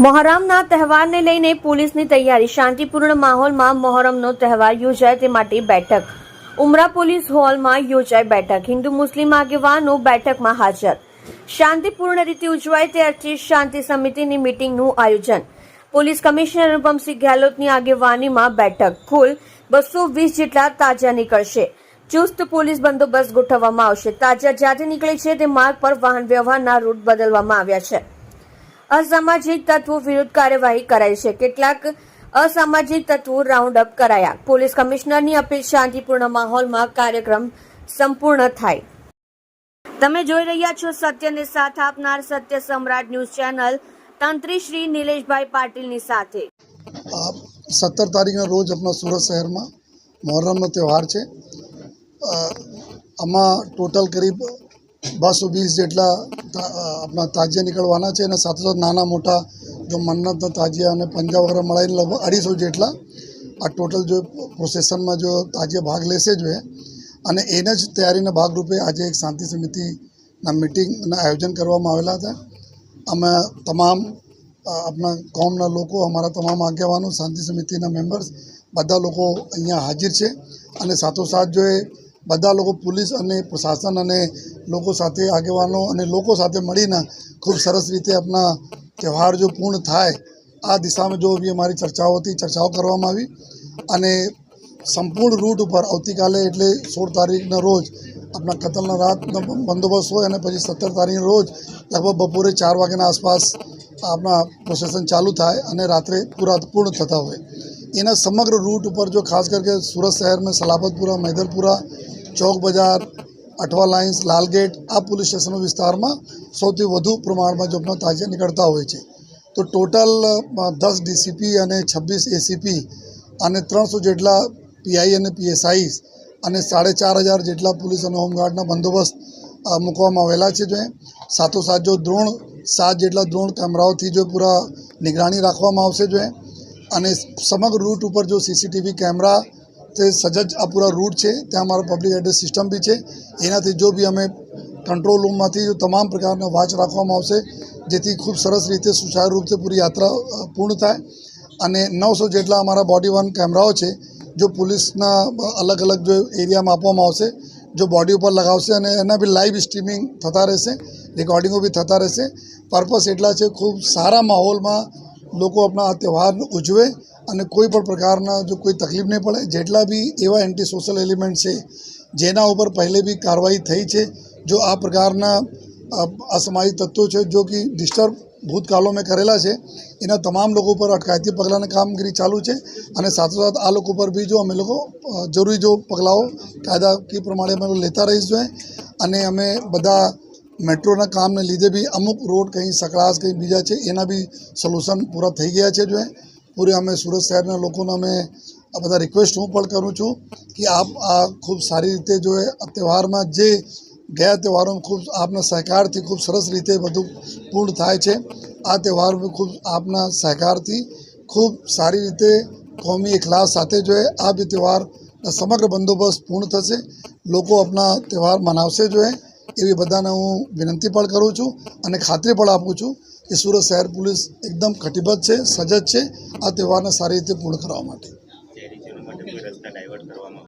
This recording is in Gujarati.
મોહરમના તહેવારને લઈને પોલીસની તૈયારી. શાંતિપૂર્ણ માહોલમાં મોહરમનો તહેવાર યોજાય તે માટે બેઠક. ઉમરા પોલીસ હોલમાં યોજાય બેઠક. હિન્દુ મુસ્લિમ આગેવાનો બેઠકમાં હાજર. શાંતિપૂર્ણ રીતે ઉજવાય તે અર્થે શાંતિ સમિતિની મીટિંગનું આયોજન. પોલીસ કમિશનર અનુપમસિંહ ગેહલોતની આગેવાનીમાં બેઠક. કુલ બસો વીસ જેટલા તાજા નીકળશે. ચુસ્ત પોલીસ બંદોબસ્ત ગોઠવવામાં આવશે. તાજા જ્યાંથી નીકળે છે તે માર્ગ પર વાહન વ્યવહારના રૂટ બદલવામાં આવ્યા છે. અસામાજિક તત્વો વિરુદ્ધ કાર્યવાહી કરાઈ છે. કેટલાક અસામાજિક તત્વો રાઉન્ડ અપ કરાયા. પોલીસ કમિશનરની અપીલ શાંતિપૂર્ણ માહોલમાં કાર્યક્રમ સંપૂર્ણ થાય. તમે જોઈ રહ્યા છો સત્યને સાથ આપનાર સત્ય સમ્રાટ ન્યૂઝ ચેનલ તંત્રી શ્રી નિલેશભાઈ પાટીલની સાથે. સત્તર તારીખના રોજ આપણા સુરત શહેરમાં મોહરમનો તહેવાર છે. આમાં ટોટલ કરીબ બસો વીસ જેટલા આપણા તાજિયા નીકળવાના છે અને સાથે સાથે નાના મોટા જો મન્નતના તાજિયા અને પંજાબ વગેરે મળીને લગભગ અઢીસો જેટલા આ ટોટલ જો પ્રોસેસનમાં જો તાજિયા ભાગ લેશે જ અને એને જ તૈયારીના ભાગરૂપે આજે એક શાંતિ સમિતિના મિટિંગના આયોજન કરવામાં આવેલા હતા. અમે તમામ આપણા કોમના લોકો, અમારા તમામ આગેવાનો, શાંતિ સમિતિના મેમ્બર્સ બધા લોકો અહીંયા હાજર છે. અને સાથોસાથ જો એ બધા લોકો પોલીસ અને પ્રશાસન અને લોકો સાથે આગેવાનો અને લોકો સાથે મળીને ખૂબ સરસ રીતે આપણા તહેવાર જો પૂર્ણ થાય, આ દિશામાં જો બી અમારી ચર્ચાઓ હતી, ચર્ચાઓ કરવામાં આવી અને સંપૂર્ણ રૂટ ઉપર આવતીકાલે એટલે સોળ તારીખના રોજ આપણા કતલના રાતનો બંદોબસ્ત હોય અને પછી સત્તર તારીખના રોજ લગભગ બપોરે ચાર વાગ્યાના આસપાસ આપણા પ્રોસેસન ચાલુ થાય અને રાત્રે પૂરા પૂર્ણ થતા હોય. એના સમગ્ર રૂટ ઉપર જો ખાસ કરીને સુરત શહેરમાં સલાબતપુરા મૈદરપુરા ચોક બજાર, અઠવા લાઇન્સ, લાલગેટ, આ પોલીસ સ્ટેશનો વિસ્તારમાં સૌથી વધુ પ્રમાણમાં જોબના તાજિયા નીકળતા હોય છે. તો ટોટલ દસ ડીસીપી અને છવ્વીસ એસીપી અને ત્રણસો જેટલા પીઆઈ અને પીએસઆઈ અને સાડે ચાર હજાર જેટલા પોલીસ અને હોમગાર્ડના બંદોબસ્ત મૂકવામાં આવેલા છે જો સાથોસાથ જો દ્રોણ, સાત જેટલા દ્રોણ કેમેરાઓથી જો પૂરા નિગરાની રાખવામાં આવશે જો અને સમગ્ર રૂટ ઉપર જો સીસીટીવી કેમેરા તે સજજ આ પૂરા રૂટ છે. ત્યાં અમારો પબ્લિક એડ્રેસ સિસ્ટમ બી છે. એનાથી જો બી અમે કંટ્રોલ રૂમમાંથી જો તમામ પ્રકારનો વોચ રાખવામાં આવશે, જેથી ખૂબ સરસ રીતે સુચારુ પૂરી યાત્રા પૂર્ણ થાય. અને નવસો જેટલા અમારા બોડી વન કેમેરાઓ છે, જો પોલીસના અલગ અલગ જો એરિયામાં આપવામાં આવશે, જો બોડી ઉપર લગાવશે અને એના બી લાઈવ સ્ટ્રીમિંગ થતા રહેશે રેકોર્ડિંગો બી થતા રહેશે. પર્પસ એટલા છે, ખૂબ સારા માહોલમાં લોકો આપણા આ તહેવાર ઉજવે અને કોઈ પણ પ્રકારના જો કોઈ તકલીફ નહીં પડે જેટલા બી એવા એન્ટી સોશિયલ એલિમેન્ટ છે જેના ઉપર પહેલે બી કાર્યવાહી થઈ છે જો આ પ્રકારના અ, તત્વો છે જો કે ડિસ્ટર્બ ભૂતકાળો મેં કરેલા છે એના તમામ લોકો ઉપર અટકાયતી પગલાંની કામગીરી ચાલુ છે અને સાથોસાથ આ લોકો પર બી જો અમે લોકો જરૂરી જો પગલાઓ કાયદાકીય પ્રમાણે અમે લેતા રહીશું અને અમે બધા મેટ્રોના કામને લીધે બી અમુક રોડ કંઈ સકળાશ કંઈ બીજા છે એના બી સોલ્યુશન પૂરા થઈ ગયા છે જો પૂરે અમે સુરત શહેરના લોકોને અમે આ બધા રિક્વેસ્ટ હું પણ કરું છું કે આપ આ ખૂબ સારી રીતે જો તહેવારમાં જે ગયા તહેવારોમાં ખૂબ આપના સહકારથી ખૂબ સરસ રીતે બધું પૂર્ણ થાય છે, આ તહેવારમાં ખૂબ આપના સહકારથી ખૂબ સારી રીતે કોમી એખલાસ સાથે જો આ બી તહેવાર સમગ્ર બંદોબસ્ત પૂર્ણ થશે, લોકો આપના તહેવાર મનાવશે જો એવી બધાને હું વિનંતી પણ કરું છું અને ખાતરી પણ આપું છું કે સુરત શહેર પોલીસ એકદમ કટિબદ્ધ છે, સજજ છે. આ તહેવારને સારી રીતે પૂર્ણ કરવા માટે.